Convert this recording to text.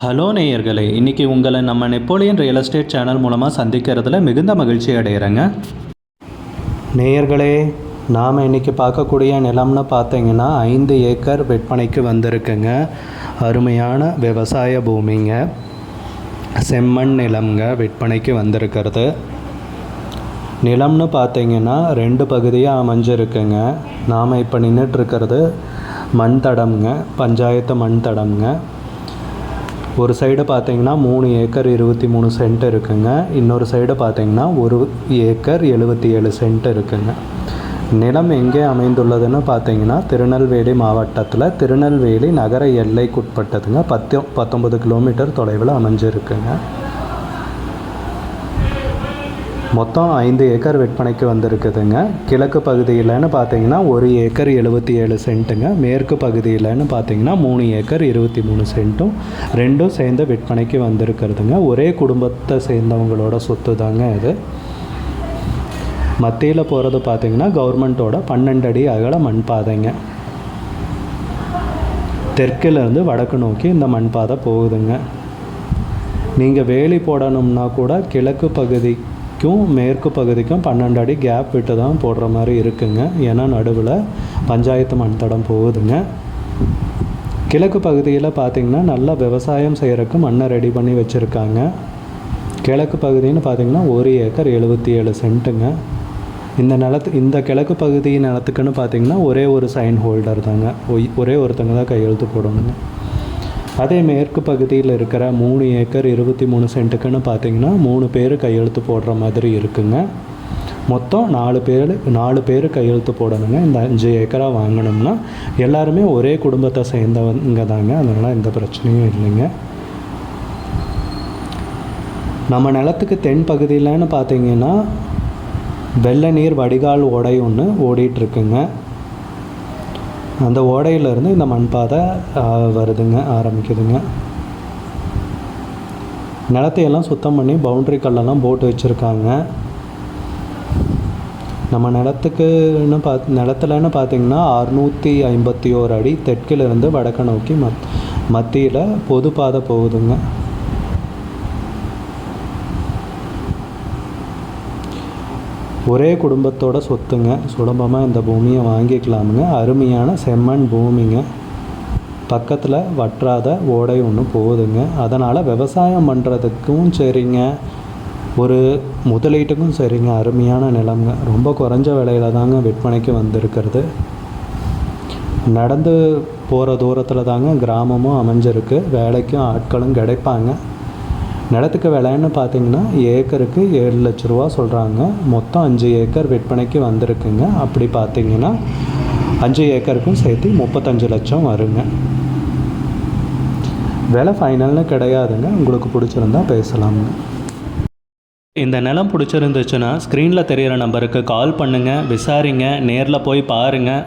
Hello நேயர்களே இன்றைக்கி உங்களை நம்ம நெப்போலியன் ரியல் எஸ்டேட் சேனல் மூலமாக சந்திக்கிறதுல மிகுந்த மகிழ்ச்சி அடைகிறேங்க நேயர்களே நாம் இன்றைக்கி பார்க்கக்கூடிய நிலம்னு பார்த்தீங்கன்னா ஐந்து ஏக்கர் விற்பனைக்கு வந்திருக்குங்க. அருமையான விவசாய பூமிங்க. செம்மண் நிலம்ங்க விற்பனைக்கு வந்திருக்கிறது. நிலம்னு பார்த்தீங்கன்னா ரெண்டு பகுதியாக அமைஞ்சிருக்குங்க. நாம் இப்போ நின்றுட்டுருக்கிறது மண் தடம்ங்க பஞ்சாயத்து மண் தடம்ங்க. ஒரு சைடு பார்த்தீங்கன்னா மூணு ஏக்கர் இருபத்தி மூணு சென்ட் இருக்குங்க. இன்னொரு சைடு பார்த்தீங்கன்னா ஒரு ஏக்கர் எழுபத்தி ஏழு சென்ட் இருக்குங்க. நிலம் எங்கே அமைந்துள்ளதுன்னு பார்த்தீங்கன்னா திருநெல்வேலி மாவட்டத்தில் திருநெல்வேலி நகர எல்லைக்குட்பட்டதுங்க. பத்து பத்தொம்பது கிலோமீட்டர் தொலைவில் அமைஞ்சிருக்குங்க. மொத்தம் ஐந்து ஏக்கர் விற்பனைக்கு வந்திருக்குதுங்க. கிழக்கு பகுதியிலன்னு பார்த்தீங்கன்னா ஒரு ஏக்கர் எழுபத்தி ஏழு சென்ட்டுங்க. மேற்கு பகுதியிலன்னு பார்த்தீங்கன்னா மூணு ஏக்கர் இருபத்தி மூணு சென்ட்டும் ரெண்டும் சேர்ந்து விற்பனைக்கு வந்திருக்கிறதுங்க. ஒரே குடும்பத்தை சேர்ந்தவங்களோட சொத்து தாங்க இது மத்தியில் போகிறது பார்த்தீங்கன்னா கவர்மெண்ட்டோட பன்னெண்டு அடி அகல மண் பாதைங்க. தெற்கிலேருந்து வடக்கு நோக்கி இந்த மண் பாதை போகுதுங்க. நீங்கள் வேலி போடணும்னா கூட கிழக்கு பகுதி பகுதிக்கும் மேற்கு பகுதிக்கும் பன்னெண்டு அடி கேப் விட்டு தான் போடுற மாதிரி இருக்குங்க. ஏன்னா நடுவில் பஞ்சாயத்து மண் தடம் போகுதுங்க. கிழக்கு பகுதியில் பார்த்திங்கன்னா நல்லா விவசாயம் செய்கிறக்கு மண்ணை ரெடி பண்ணி வச்சுருக்காங்க. கிழக்கு பகுதின்னு பார்த்திங்கன்னா ஒரு ஏக்கர் எழுபத்தி ஏழு சென்ட்டுங்க. இந்த நிலத்து இந்த கிழக்கு பகுதி நிலத்துக்குன்னு பார்த்திங்கன்னா ஒரே ஒரு சைன் ஹோல்டர் தாங்க. ஒரே ஒருத்தங்க தான் கையெழுத்து போடணுங்க. அதே மேற்கு பகுதியில் இருக்கிற மூணு ஏக்கர் இருபத்தி மூணு சென்ட்டுக்குன்னு பார்த்தீங்கன்னா மூணு பேர் கையெழுத்து போடுற மாதிரி இருக்குங்க. மொத்தம் நாலு பேர் நாலு பேர் கையெழுத்து போடணுங்க. இந்த அஞ்சு ஏக்கராக வாங்கினோம்னா எல்லாருமே ஒரே குடும்பத்தை சேர்ந்தவங்க தாங்க. அதனால் எந்த பிரச்சனையும் இல்லைங்க. நம்ம நிலத்துக்கு தென் பகுதியிலன்னு பார்த்தீங்கன்னா வெள்ள நீர் வடிகால் ஓடை ஒன்று ஓடிட்டுருக்குங்க அந்த ஓடையிலேருந்து இந்த மண்பாதை வருதுங்க ஆரம்பிக்குதுங்க. நிலத்தையெல்லாம் சுத்தம் பண்ணி பவுண்ட்ரி கல்லெல்லாம் போட்டு வச்சுருக்காங்க. நம்ம நிலத்துக்குன்னு பாத் நிலத்துலன்னு பார்த்தீங்கன்னா அறுநூற்றி ஐம்பத்தி ஓரு அடி தெற்கிலிருந்து வடக்கு நோக்கி மத் மத்தியில் பொது பாதை போகுதுங்க. ஒரே குடும்பத்தோட சொத்துங்க. சுலபமாக இந்த பூமியை வாங்கிக்கலாமுங்க. அருமையான செம்மண் பூமிங்க. பக்கத்தில் வற்றாத ஓடை ஒன்று போகுதுங்க அதனால் விவசாயம் பண்ணுறதுக்கும் சரிங்க. ஒரு முதலீட்டுக்கும் சரிங்க. அருமையான நிலம்ங்க. ரொம்ப குறைஞ்ச விலையில் தாங்க விற்பனைக்கு வந்திருக்கிறது. நடந்து போகிற தூரத்தில் தாங்க கிராமமும் அமைஞ்சிருக்கு. வேலைக்கும் ஆட்களும் கிடைப்பாங்க. நிலத்துக்கு விலைன்னு பார்த்தீங்கன்னா ஏக்கருக்கு ஏழு லட்ச ரூபா சொல்கிறாங்க மொத்தம் அஞ்சு ஏக்கர் விற்பனைக்கு வந்திருக்குங்க. அப்படி பார்த்தீங்கன்னா அஞ்சு ஏக்கருக்கும் சேர்த்து முப்பத்தஞ்சு லட்சம் வருங்க. விலை ஃபைனல்னு கிடையாதுங்க. உங்களுக்கு பிடிச்சிருந்தா பேசலாமுங்க. இந்த நிலம் பிடிச்சிருந்துச்சுன்னா ஸ்க்ரீனில் தெரிகிற நம்பருக்கு கால் பண்ணுங்கள் விசாரிங்க. நேரில் போய் பாருங்கள்